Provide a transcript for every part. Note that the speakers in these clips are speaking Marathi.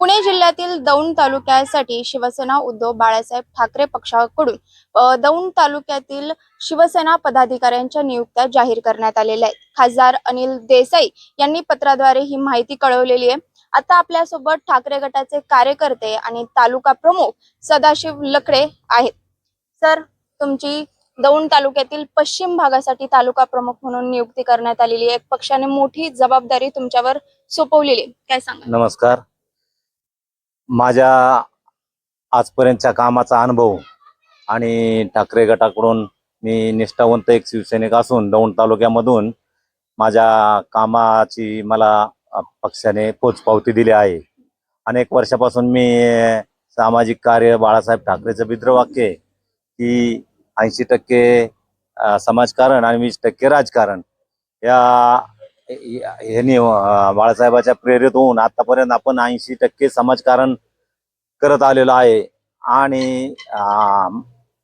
पुणे जिल्ह्यातील दौंड तालुक्यासाठी शिवसेना उद्धव बाळासाहेब ठाकरे पक्षाकडून दौंड तालुक्यातील शिवसेना पदाधिकाऱ्यांच्या नियुक्त्या जाहीर करण्यात आलेल्या आहेत. खासदार अनिल देसाई यांनी पत्राद्वारे ही माहिती कळवलेली आहे. आता आपल्यासोबत ठाकरे गटाचे कार्यकर्ते आणि तालुका प्रमुख सदाशिव लकडे आहेत. सर तुमची दौंड तालुक्यातील पश्चिम भागासाठी तालुका प्रमुख म्हणून नियुक्ती करण्यात आलेली आहे. पक्षाने मोठी जबाबदारी तुमच्यावर सोपवलेली आहे. काय सांगा नमस्कार. माझ्या आजपर्यंतच्या कामाचा अनुभव आणि ठाकरे गटाकडून मी निष्ठावंत एक शिवसैनिक असून दौंड तालुक्यामधून माझ्या कामाची मला पक्षाने पोचपावती दिली आहे. अनेक वर्षापासून मी सामाजिक कार्य बाळासाहेब ठाकरेचं बिद्रवाक्य की ऐंशी टक्के समाजकारण आणि वीस टक्के राजकारण या ह्यांनी बाळासाहेबाच्या प्रेरित होऊन आतापर्यंत आपण ऐंशी टक्के समाजकारण करत आलेलो आहे. आणि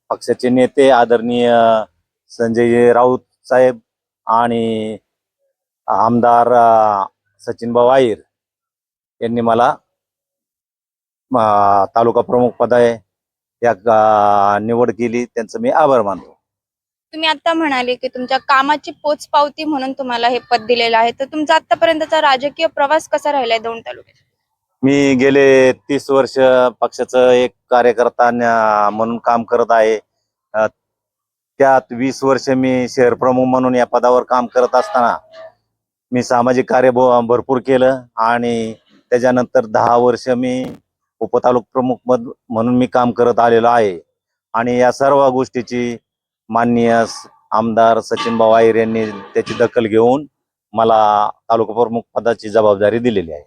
पक्षाचे नेते आदरणीय संजय राऊत साहेब आणि आमदार अं, सचिनभाऊ यांनी मला तालुका प्रमुख पद आहे या निवड केली. त्यांचं मी आभार मानतो. तुम्ही आता म्हणाले की तुमच्या कामाची पोचपावती म्हणून तुम्हाला हे पद दिलेलं आहे. तर तुमचा आतापर्यंतचा राजकीय प्रवास कसा राहिलाय दौंड तालुक्यात? मी गेले तीस वर्ष पक्षाचं एक कार्यकर्ता म्हणून काम करत आहे. अ, त्यात वीस वर्ष मी शहर प्रमुख म्हणून या पदावर काम करत असताना मी सामाजिक कार्य भ- भरपूर केलं आणि त्याच्यानंतर दहा वर्ष मी उपतालुक प्रमुख मध- म्हणून मी काम करत आलेलो आहे. आणि या सर्व गोष्टीची माननीय आमदार सचिन भाऊ आयर यांनी त्याची दखल घेऊन मला तालुका प्रमुख पदाची जबाबदारी दिलेली आहे.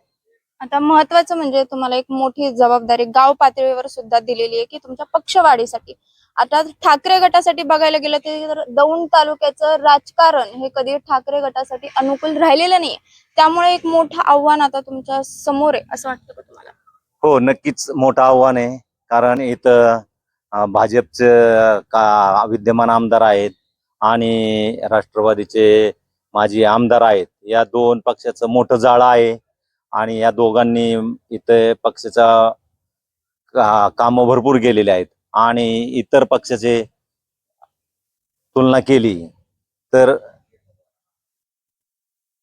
आता महत्वाचं म्हणजे तुम्हाला एक मोठी जबाबदारी गाव पातळीवर सुद्धा दिलेली आहे की तुमच्या पक्षवाढीसाठी. आता ठाकरे गटासाठी बघायला गेलं तर दौंड तालुक्याचं राजकारण हे कधी ठाकरे गटासाठी अनुकूल राहिलेलं नाही त्यामुळे एक मोठं आव्हान आता तुमच्यासमोर आहे असं वाटतं का तुम्हाला? हो नक्कीच मोठं आव्हान आहे. कारण इथं भाजपचे का विद्यमान आमदार आहेत आणि राष्ट्रवादीचे माजी आमदार आहेत. या दोन पक्षाचं मोठं जाळं आहे आणि या दोघांनी इथे पक्षाचा कामं भरपूर गेलेले आहेत आणि इतर पक्षाचे तुलना केली तर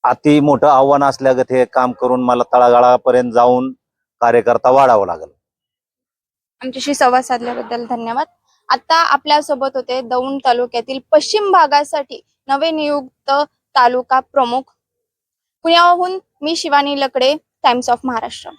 अति मोठं आव्हान असल्यागत हे काम करून मला तळागाळापर्यंत जाऊन कार्यकर्ता वाढावं लागेल. आमच्याशी संवाद साधल्याबद्दल धन्यवाद. आता आपल्यासोबत होते दौंड तालुक्यातील पश्चिम भागासाठी नवे नियुक्त तालुका प्रमुख. पुण्याहून मी शिवानी लकडे टाइम्स ऑफ महाराष्ट्र